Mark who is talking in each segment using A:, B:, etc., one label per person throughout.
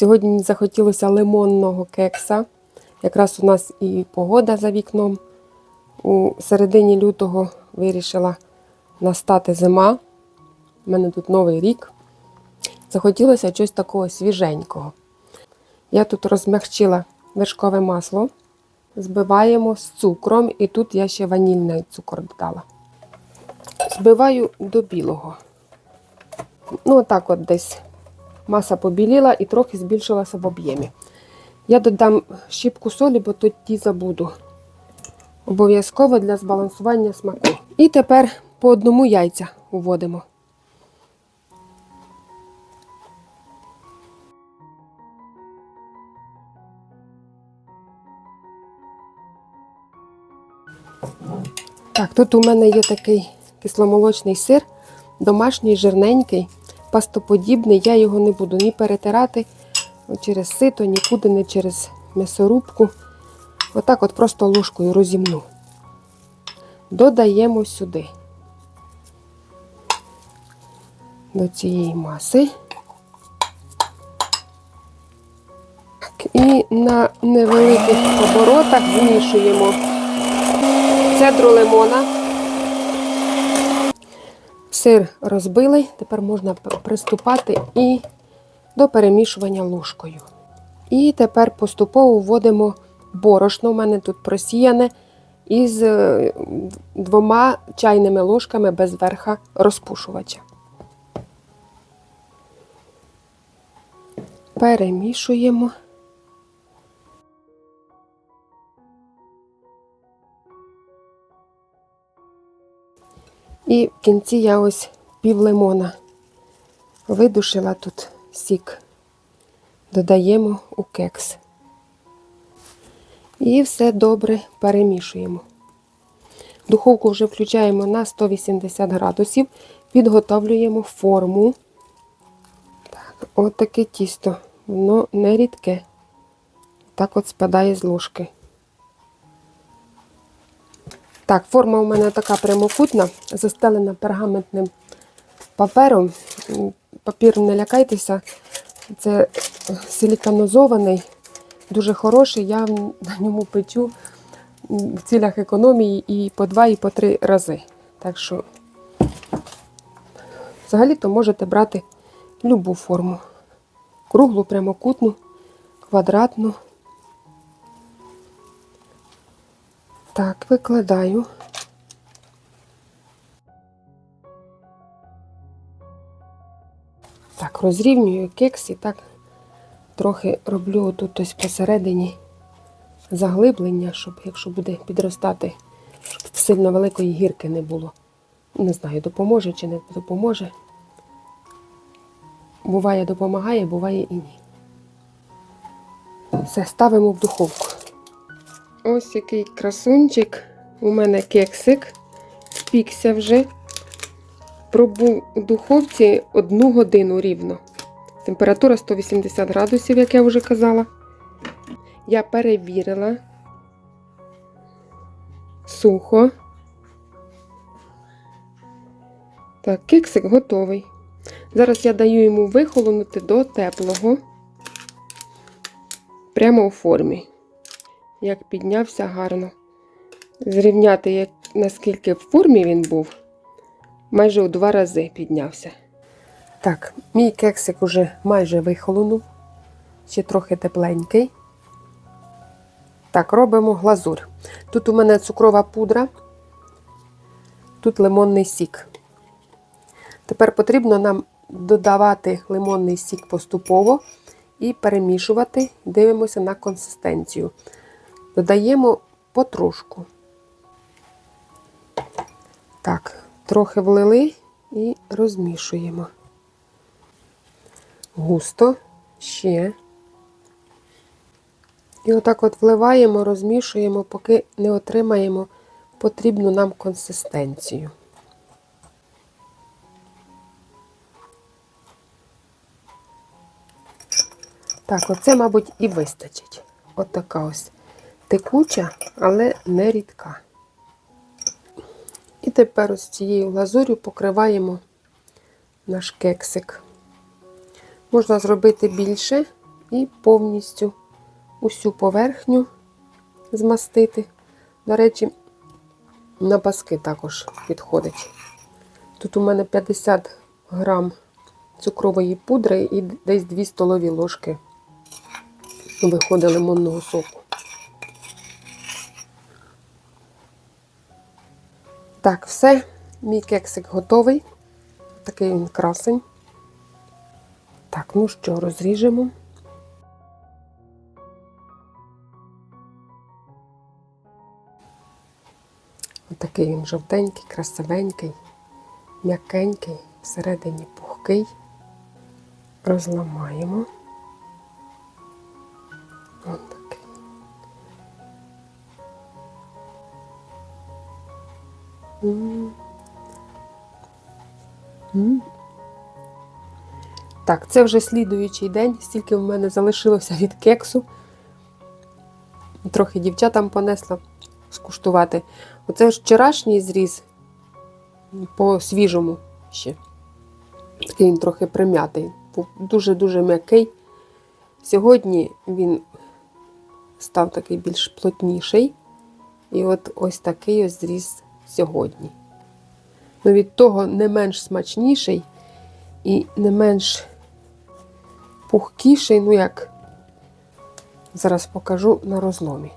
A: Сьогодні захотілося лимонного кекса. Якраз у нас і погода за вікном. У середині лютого вирішила настати зима. У мене тут новий рік. Захотілося щось такого свіженького. Я тут розмягчила вершкове масло, збиваємо з цукром, і тут я ще ванільний цукор додала. Збиваю до білого. Ну, отак от десь маса побіліла і трохи збільшилася в об'ємі. Я додам щіпку солі, бо тоді забуду. Обов'язково для збалансування смаку. І тепер по одному яйця вводимо. Так, тут у мене є такий кисломолочний сир, домашній, жирненький, пастоподібний. Я його не буду ні перетирати через сито, нікуди не через м'ясорубку. Отак от просто ложкою розімну. Додаємо сюди до цієї маси. І на невеликих оборотах змішуємо цедру лимона. Сир розбили, тепер можна приступати і до перемішування ложкою. І тепер поступово вводимо борошно. У мене тут просіяне із е, двома чайними ложками без верха розпушувача. Перемішуємо. І в кінці я ось пів лимона видушила тут сік. Додаємо у кекс. І все добре перемішуємо. Духовку вже включаємо на 180 градусів, підготовлюємо форму. Так, от таке тісто, воно не рідке. Так от спадає з ложки. Так, форма у мене така прямокутна, застелена пергаментним папером. Папір не лякайтеся, це силіканозований, дуже хороший. Я на ньому печу в цілях економії і по два, і по три рази. Так що, взагалі-то можете брати любу форму. Круглу, прямокутну, квадратну. Так, викладаю. Так, розрівнюю кекс і так трохи роблю тут ось посередині заглиблення, щоб, якщо буде підростати, щоб сильно великої гірки не було. Не знаю, допоможе чи не допоможе. Буває, допомагає, буває і ні. Все, ставимо в духовку. Ось який красунчик. У мене кексик. Спікся вже. Пробув у духовці одну годину рівно. Температура 180 градусів, як я вже казала. Я перевірила. Сухо. Так, кексик готовий. Зараз я даю йому вихолонути до теплого. Прямо у формі. Як піднявся гарно. Зрівняти, як, наскільки в формі він був майже у два рази піднявся. Так, мій кексик уже майже вихолонув, ще трохи тепленький. Так, робимо глазурь. Тут у мене цукрова пудра, тут лимонний сік. Тепер потрібно нам додавати лимонний сік поступово і перемішувати, дивимося на консистенцію. Додаємо потрошку. Так, трохи влили і розмішуємо. Густо ще. І отак от вливаємо, розмішуємо, поки не отримаємо потрібну нам консистенцію. Так, оце, мабуть, і вистачить. Отака ось текуча, але не рідка. І тепер ось цією глазур'ю покриваємо наш кексик. Можна зробити більше, і повністю усю поверхню змастити. До речі, на паски також підходить. Тут у мене 50 грам цукрової пудри і десь 2 столові ложки виходить лимонного соку. Так, все, мій кексик готовий. Такий він красень. Так, ну що, розріжемо. Отакий він жовтенький, красивенький, м'якенький, всередині пухкий. Розламаємо. Ось Так, це вже слідуючий день, стільки в мене залишилося від кексу. Трохи дівчатам понесла скуштувати. Оце ж вчорашній зріз по свіжому ще. Такий він трохи прим'ятий, дуже-дуже м'який. Сьогодні він став такий більш плотніший. І от ось такий ось зріз сьогодні. Ну, від того не менш смачніший і не менш пухкіший, ну як зараз покажу на розломі.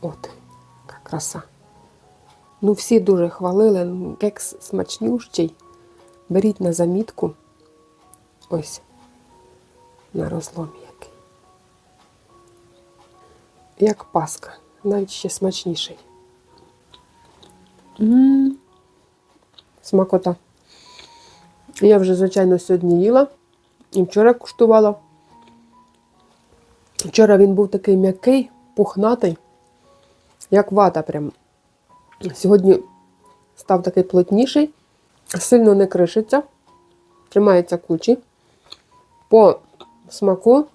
A: От, яка краса. Ну, всі дуже хвалили, ну, кекс смачнющий. Беріть на замітку. Ось на розломі який. Як паска, навіть ще смачніший. Смакота. Я вже, звичайно, сьогодні їла і вчора куштувала. Вчора він був такий м'який, пухнатий, як вата прям. Сьогодні став такий плотніший, сильно не кришиться, тримається кучі. По смаку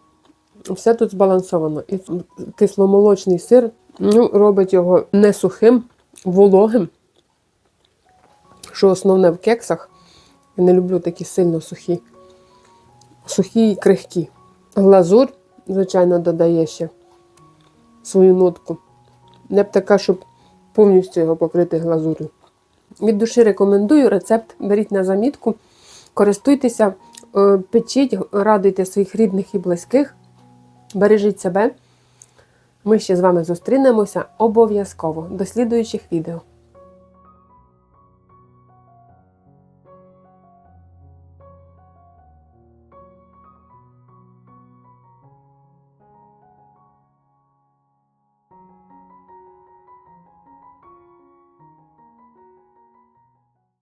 A: все тут збалансовано. І кисломолочний сир ну, робить його не сухим, вологим. Що основне в кексах. Я не люблю такі сильно сухі. Сухі і крихкі. Глазур, звичайно, додає ще свою нотку. Не б така, щоб повністю його покрити глазур'ю. Від душі рекомендую рецепт, беріть на замітку, користуйтеся, е, печіть, радуйте своїх рідних і близьких, бережіть себе. Ми ще з вами зустрінемося обов'язково до слідуючих відео.